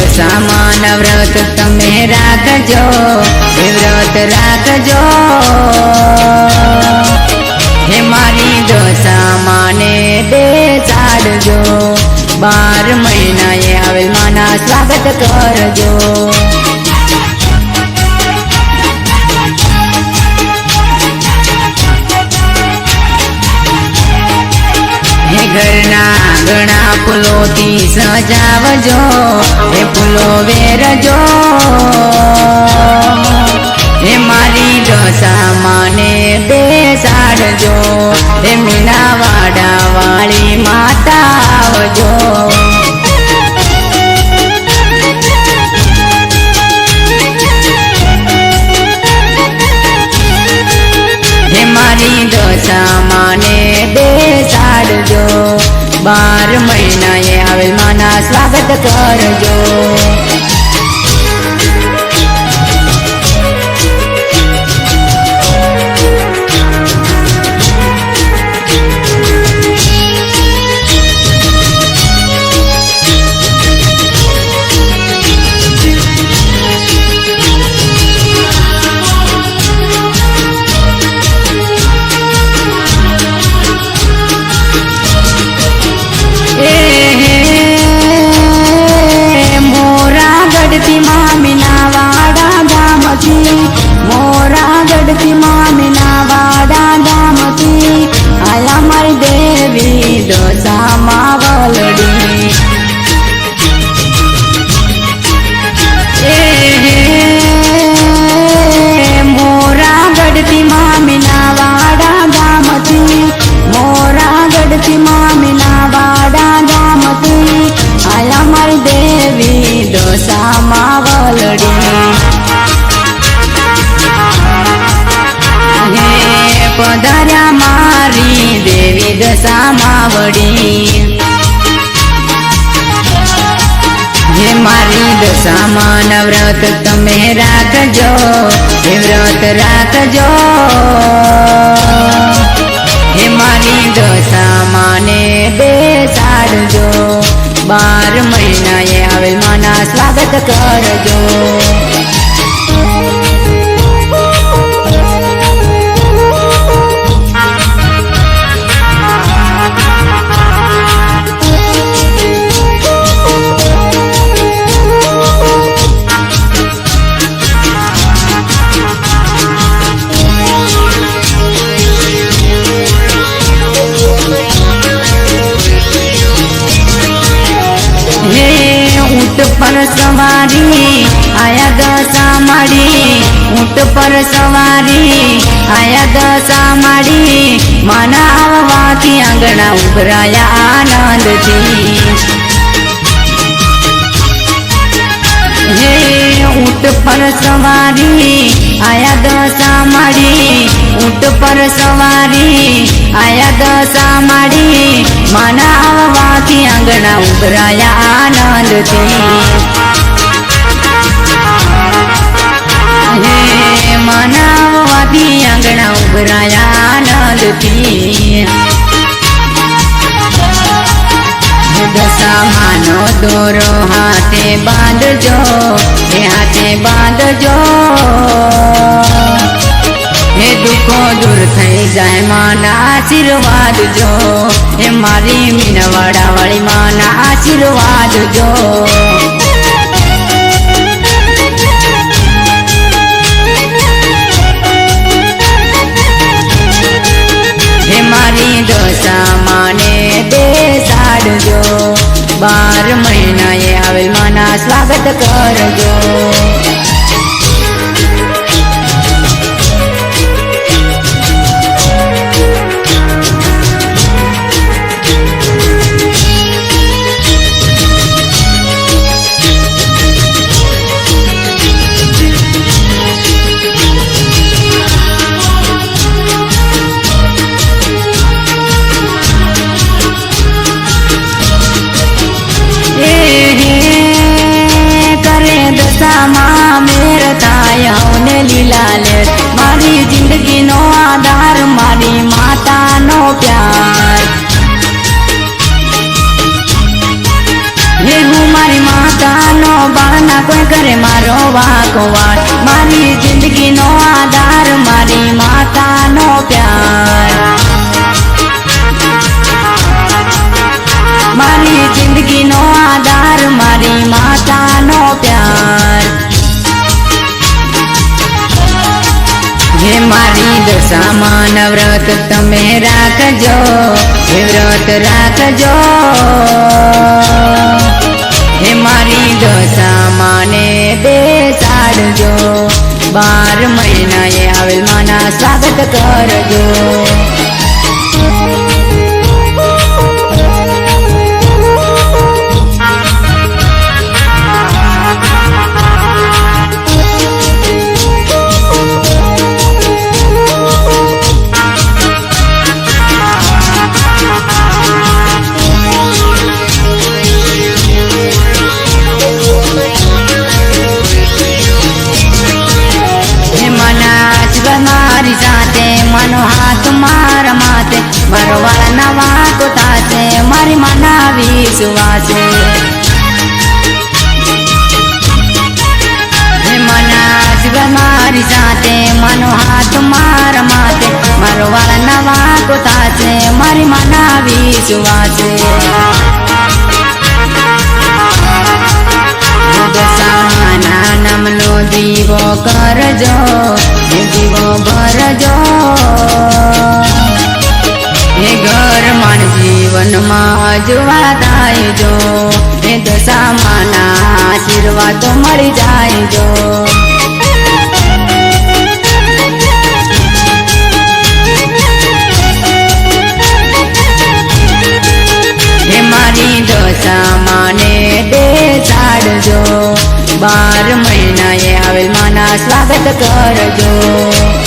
દશામાન વ્રત તમે રાખજો વ્રત રાખજો. હે મારી દશામાને બેસાડજો બાર મહિનાએ આવેલ માના સ્વાગત કરજો. ઘણા ફૂલોથી સજાવજો એ ફૂલો વેરજો. એ મારી દશામાને બેસાડજો એ મીણા વાડા વાળી માતા આવજો. બાર મહિનાએ આવેલ માના સ્વાગત કરજો. પધાર્યા મારી દેવી દશામાં વડી હે મારી દશામાં નવ્રત તમે રાખજો, હે વ્રત રાખજો. હે મારી દશામાને બેસાડજો, બાર મહિનાએ આવેલ માના સ્વાગત કરજો. પર સવારી, આયા દશા માડી ઊંટ પર સવારી, આયા દશા માડી માના આંગણા ઉભરાયા આનંદથી. હે, ઊંટ પર સવારી આયા દશા માડી ઊંટ પર સવારી. આયા દશા માડી મનાવવાથી આંગણા ઉભરાયા આનંદથી. હે માના આંગણા ઉભરાયા આનંદથી. દશામાનો દોરો હાથે બાંધજો હે હાથે બાંધજો. હે દુઃખો દૂર થઈ જાય માના આશીર્વાદ જો હે મારી મીનવાડા વાળી માના આશીર્વાદ જો મારી દશામાને બેસાડજો બાર માના સ્વાગત કરજો હે હું મારી માતાનો મારો વાકો વાત મારી જિંદગીનો આધાર મારી માતાનો પ્યાર મારી જિંદગીનો આધાર મારી માતાનો પ્યાર હે મારી દશામાં વ્રત તમે રાખજો હે વ્રત રાખજો હે મારી બાર મહિનાએ આવેલ માના સ્વાગત કરજો. મારા માથે. મારો વાળા વાતો થાશે, મારી મના વિશ્વાસે. મારી સાથે, મનો હાથ મારા માથે. મારો વાળા વાતો છે મારી મના વિશ્વાસે. નામનો દીવો કરજો દીવો ભરજો. એ ઘર માણ જીવનમાં અજવા થાય જો એ દશામાના આશીર્વાદ મળી જાય જો બાર મહિનાએ આવેલ માના સ્વાગત કરજો.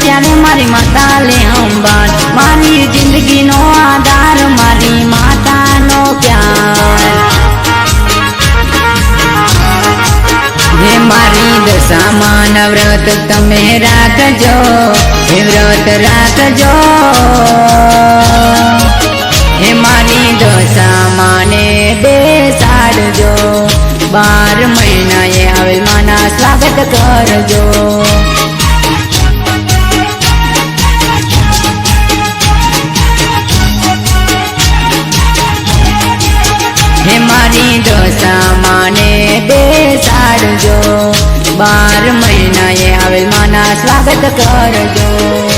ત્યારે મારી માતા લે અંબાર મારી જિંદગીનો આધાર, મારી માતાનો પ્યાર. હે મારી દશામાં નવ્રત તમે રાખજો, હે વ્રત રાખજો. હે મારી દશામાને બેસાડજો. બાર મહિનાએ આવેલ માના સ્વાગત કરજો. બાર મહિનાએ આવેલ માના સ્વાગત કરજો.